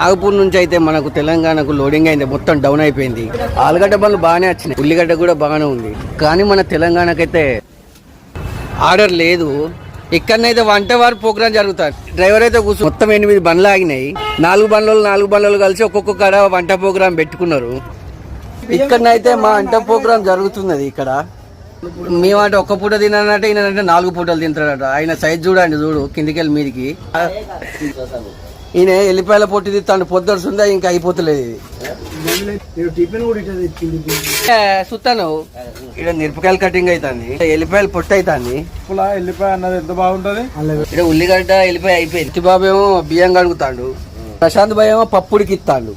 నాగపూర్ నుంచి అయితే మనకు తెలంగాణకు లోడింగ్ అయింది. మొత్తం డౌన్ అయిపోయింది. ఆలుగడ్డ పనులు బాగానే వచ్చినాయి. ఉల్లిగడ్డ కూడా బాగానే ఉంది. కానీ మన తెలంగాణకైతే ఆర్డర్ లేదు. ఇక్కడనైతే వంట వారి ప్రోగ్రామ్ జరుగుతారు డ్రైవర్ అయితే కూర్చో మొత్తం ఎనిమిది బండ్లు ఆగినాయి. నాలుగు బండ్లు నాలుగు బండ్లు కలిసి ఒక్కొక్క కాడ వంట ప్రోగ్రామ్ పెట్టుకున్నారు. ఇక్కడనైతే మా వంట ప్రోగ్రామ్ జరుగుతున్నది ఇక్కడ. మేమంటే ఒక్క పూట తినాలంటే ఈయనంటే నాలుగు పూటలు తింటాడట. ఆయన సైజ్ చూడండి చూడు కిందికి వెళ్ళి మీదికి. ఈయన ఎల్లిపాయల పొట్టి తిస్తాడు పొద్దుడుస్తుందా ఇంకా అయిపోతలేదు ఇది. సుత్తాను. ఇక్కడ మిరపకాయలు కటింగ్ అవుతుంది ఎల్లిపాయలు పొట్టు అవుతుంది వెళ్ళిపోయి అన్నది ఎంత బాగుంటది? ఇక్కడ ఉల్లిగడ్డ ఎల్లిపాయ అయిపోయింది. బాబు ఏమో బియ్యం కడుగుతాడు. ప్రశాంత్ భాయ్ ఏమో పప్పుడికి ఇస్తాడు.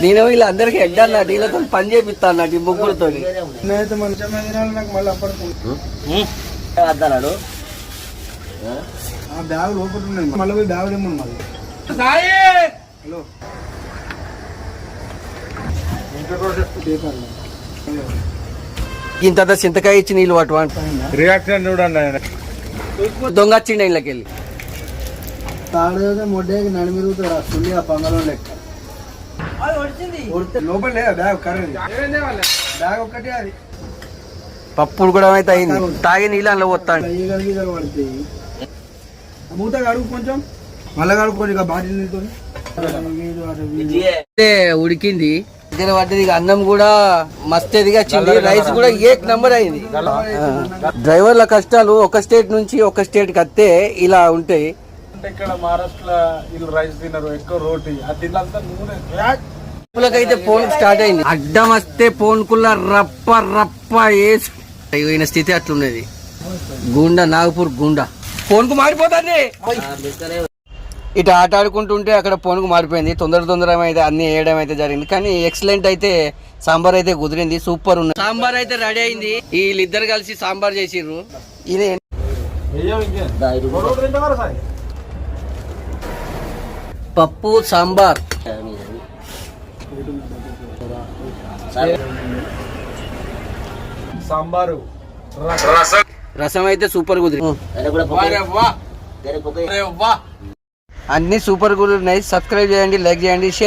నేనేమో వీళ్ళందరికీ హెడ్ అన్నట్టు వీళ్ళతో పని చేపిస్తాను అన్నట్టు ఈ ముగ్గురుతో బ్యాగ్ లోపల మళ్ళీ బ్యాగ్ హలో. ఇంత చింతకాయ ఇచ్చి నీళ్ళు పట్టువాడు రియాక్షన్ చూడండి ఆయన. దొంగ వచ్చిండు ఇళ్ళకి వెళ్ళి తాడేదో మొడ్డేకి నడిమిరుగుతాడు ఆ పంగలో లెక్క. లోపల లేదా? బ్యాగ్ కర్రీ బ్యాగ్ ఒక్కటే అది. పప్పుడు కూడా అయితే అయింది. తాగి నీళ్ళు అందులో పోతాడు మూత కడుగు కొంచెం. మళ్ళీ కడుక్కోండి ఇక బాటిల్ నీతో అయితే ఉడికింది. దగ్గర పడ్డది ఇక అన్నం కూడా మస్తు ఎదిగా వచ్చింది రైస్ కూడా ఏక్ నంబర్ అయింది. డ్రైవర్ల కష్టాలు ఒక స్టేట్ నుంచి ఒక స్టేట్కి వస్తే ఇలా ఉంటాయి. అంటే ఇక్కడ మహారాష్ట్ర వీళ్ళు రైస్ తినరు ఎక్కువ రోటీ. అది తిన్నంతా నూనె. అయితే ఫోన్ స్టార్ట్ అయింది. అడ్డం వస్తే ఫోన్ కుల్ల రప్ప రప్ప వేసి ఈయన స్థితి అట్లున్నది. గుండా నాగపూర్ గుండా. ఫోన్కు మారిపోతుంది. ఇటు ఆట ఆడుకుంటుంటే అక్కడ ఫోన్కు మారిపోయింది. తొందర తొందర అయితే అన్ని వేయడం అయితే జరిగింది. కానీ ఎక్సలెంట్ అయితే సాంబార్ అయితే కుదిరింది. సూపర్ ఉంది సాంబార్ అయితే రెడీ అయింది. వీళ్ళిద్దరు కలిసి సాంబార్ చేసిర్రు. ఇది. పప్పు సాంబార్. సాంబారు. రసం అయితే సూపర్ కుదిరింది. అన్ని సూపర్ ఉన్నాయి సబ్స్క్రైబ్ చేయండి లైక్ చేయండి షేర్